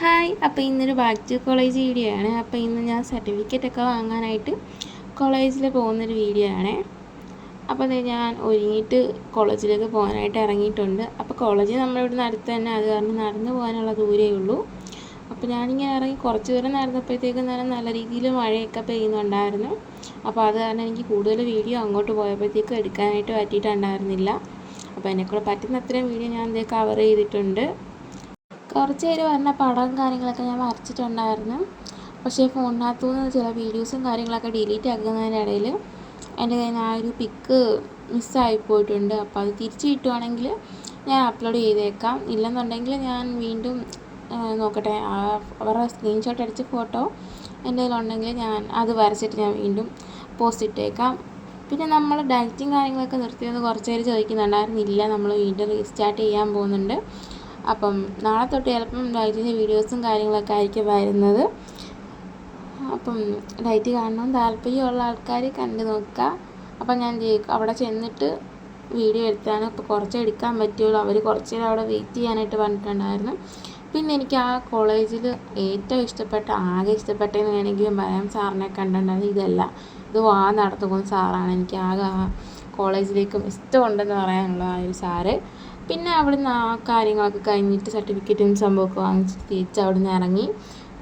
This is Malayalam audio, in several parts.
ഹായ് അപ്പോൾ ഇന്നൊരു ബാക്ക് ടു കോളേജ് വീഡിയോ ആണ്. അപ്പോൾ ഇന്ന് ഞാൻ സർട്ടിഫിക്കറ്റ് ഒക്കെ വാങ്ങാനായിട്ട് കോളേജിൽ പോകുന്നൊരു വീഡിയോ ആണ്. അപ്പോൾ ഞാൻ ഒരുങ്ങിയിട്ട് കോളേജിലേക്ക് പോകാനായിട്ട് ഇറങ്ങിയിട്ടുണ്ട്. അപ്പോൾ കോളേജ് നമ്മളിവിടുന്ന് അടുത്ത് തന്നെ അത് കാരണം നടന്നു പോകാനുള്ള ദൂരേ ഉള്ളൂ. അപ്പോൾ ഞാനിങ്ങനെ ഇറങ്ങി കുറച്ച് ദൂരം നടന്നപ്പോഴത്തേക്കും തന്നെ നല്ല രീതിയിൽ മഴയൊക്കെ പെയ്യുന്നുണ്ടായിരുന്നു. അപ്പോൾ അത് കാരണം എനിക്ക് കൂടുതൽ വീഡിയോ അങ്ങോട്ട് പോയപ്പോഴത്തേക്കും എടുക്കാനായിട്ട് പറ്റിയിട്ടുണ്ടായിരുന്നില്ല. അപ്പോൾ എന്നെക്കൂടെ പറ്റുന്ന അത്രയും വീഡിയോ ഞാൻ ഇതേ കവർ ചെയ്തിട്ടുണ്ട്. കുറച്ച് പേര് പറഞ്ഞ പടം കാര്യങ്ങളൊക്കെ ഞാൻ വരച്ചിട്ടുണ്ടായിരുന്നു. പക്ഷേ ഫോണിനകത്തു നിന്ന് ചില വീഡിയോസും കാര്യങ്ങളൊക്കെ ഡിലീറ്റ് ആക്കുന്നതിനിടയിൽ എന്റെ കയ്യിൽ നിന്ന് ആ ഒരു പിക്ക് മിസ്സായി പോയിട്ടുണ്ട്. അപ്പോൾ അത് തിരിച്ച് കിട്ടുവാണെങ്കിൽ ഞാൻ അപ്ലോഡ് ചെയ്തേക്കാം. ഇല്ലെന്നുണ്ടെങ്കിൽ ഞാൻ വീണ്ടും നോക്കട്ടെ അവരുടെ സ്ക്രീൻഷോട്ട് അടിച്ച ഫോട്ടോ എന്റെ കയ്യിലുണ്ടെങ്കിൽ ഞാൻ അത് വരച്ചിട്ട് ഞാൻ വീണ്ടും പോസ്റ്റ് ഇട്ടേക്കാം. പിന്നെ നമ്മൾ ഡയറ്റിങ് കാര്യങ്ങളൊക്കെ നിർത്തിയെന്ന് കുറച്ച് പേര് ചോദിക്കുന്നുണ്ടായിരുന്നില്ല. നമ്മൾ വീണ്ടും റീസ്റ്റാർട്ട് ചെയ്യാൻ പോകുന്നുണ്ട്. അപ്പം നാളെ തൊട്ട് ചിലപ്പം ഡയറ്റിന്റെ വീഡിയോസും കാര്യങ്ങളൊക്കെ ആയിരിക്കും വരുന്നത്. അപ്പം ഡയറ്റ് കാണണം താല്പര്യമുള്ള ആൾക്കാർ കണ്ടു നോക്കുക. അപ്പം ഞാൻ അവിടെ ചെന്നിട്ട് വീഡിയോ എടുത്താണ്. ഇപ്പോൾ കുറച്ച് എടുക്കാൻ പറ്റുള്ളൂ. അവർ കുറച്ച് നേരം അവിടെ വെയിറ്റ് ചെയ്യാനായിട്ട് പറഞ്ഞിട്ടുണ്ടായിരുന്നു. പിന്നെ എനിക്ക് ആ കോളേജിൽ ഏറ്റവും ഇഷ്ടപ്പെട്ട ആകെ ഇഷ്ടപ്പെട്ടതെന്ന് വേണമെങ്കിലും പറയാം. സാറിനെ കണ്ടിട്ടുണ്ടായിരുന്നു. ഇതല്ല. ഇത് വാ നടത്തു സാറാണ്. എനിക്ക് ആകെ ആ കോളേജിലേക്കും ഇഷ്ടമുണ്ടെന്ന് പറയാനുള്ള ആ ഒരു സാറ്. പിന്നെ അവിടുന്ന് ആ കാര്യങ്ങളൊക്കെ കഴിഞ്ഞിട്ട് സർട്ടിഫിക്കറ്റും സംഭവമൊക്കെ വാങ്ങിച്ച് തിരിച്ച് അവിടുന്ന് ഇറങ്ങി.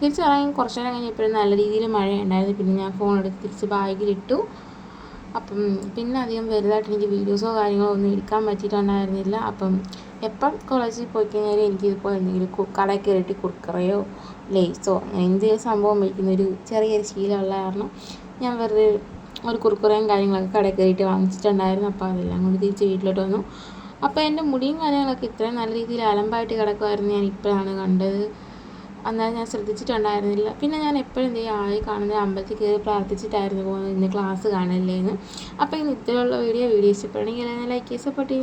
തിരിച്ചിറങ്ങി കുറച്ച് നേരം കഴിഞ്ഞപ്പോഴും നല്ല രീതിയിൽ മഴ ഉണ്ടായിരുന്നു. പിന്നെ ഞാൻ ഫോൺ എടുത്ത് തിരിച്ച് ബാഗിലിട്ടു. അപ്പം പിന്നെ അധികം വലുതായിട്ട് എനിക്ക് വീഡിയോസോ കാര്യങ്ങളോ ഒന്നും എടുക്കാൻ പറ്റിയിട്ടുണ്ടായിരുന്നില്ല അപ്പം എപ്പം കോളേജിൽ പോയി കഴിഞ്ഞാലും എനിക്ക് ഇതുപോലെ എന്തെങ്കിലും കടയിൽ കയറിയിട്ട് കുർക്കറയോ ലേസോ അങ്ങനെ എന്തെങ്കിലും സംഭവം വയ്ക്കുന്ന ഒരു ചെറിയൊരു ശീലമുള്ള കാരണം ഞാൻ വെറുതെ ഒരു കുർക്കുറയും കാര്യങ്ങളൊക്കെ കടയിൽ കയറിയിട്ട് വാങ്ങിച്ചിട്ടുണ്ടായിരുന്നു. അപ്പോൾ അതെല്ലാം കൊണ്ട് തിരിച്ച് വീട്ടിലോട്ട് വന്നു. അപ്പോൾ എന്റെ മുടിയും കാര്യങ്ങളൊക്കെ ഇത്രയും നല്ല രീതിയിൽ അലമ്പായിട്ട് കിടക്കുമായിരുന്നു ഞാൻ ഇപ്പോഴാണ് കണ്ടത്. അന്നേരം ഞാൻ ശ്രദ്ധിച്ചിട്ടുണ്ടായിരുന്നില്ല. പിന്നെ ഞാൻ എപ്പോഴും എന്ത് ചെയ്യും ആയി കാണുന്ന അമ്പലത്തിൽ കയറി പ്രാർത്ഥിച്ചിട്ടായിരുന്നു പോകുന്നത് ഇന്ന് ക്ലാസ് കാണില്ലേന്ന് അപ്പോൾ ഇന്ന് ഇത്രയുള്ള വീഡിയോ വീഡിയോ ഇഷ്ടപ്പെടുകയാണെങ്കിൽ ലൈക്ക് സപ്പോർട്ട് ചെയ്യും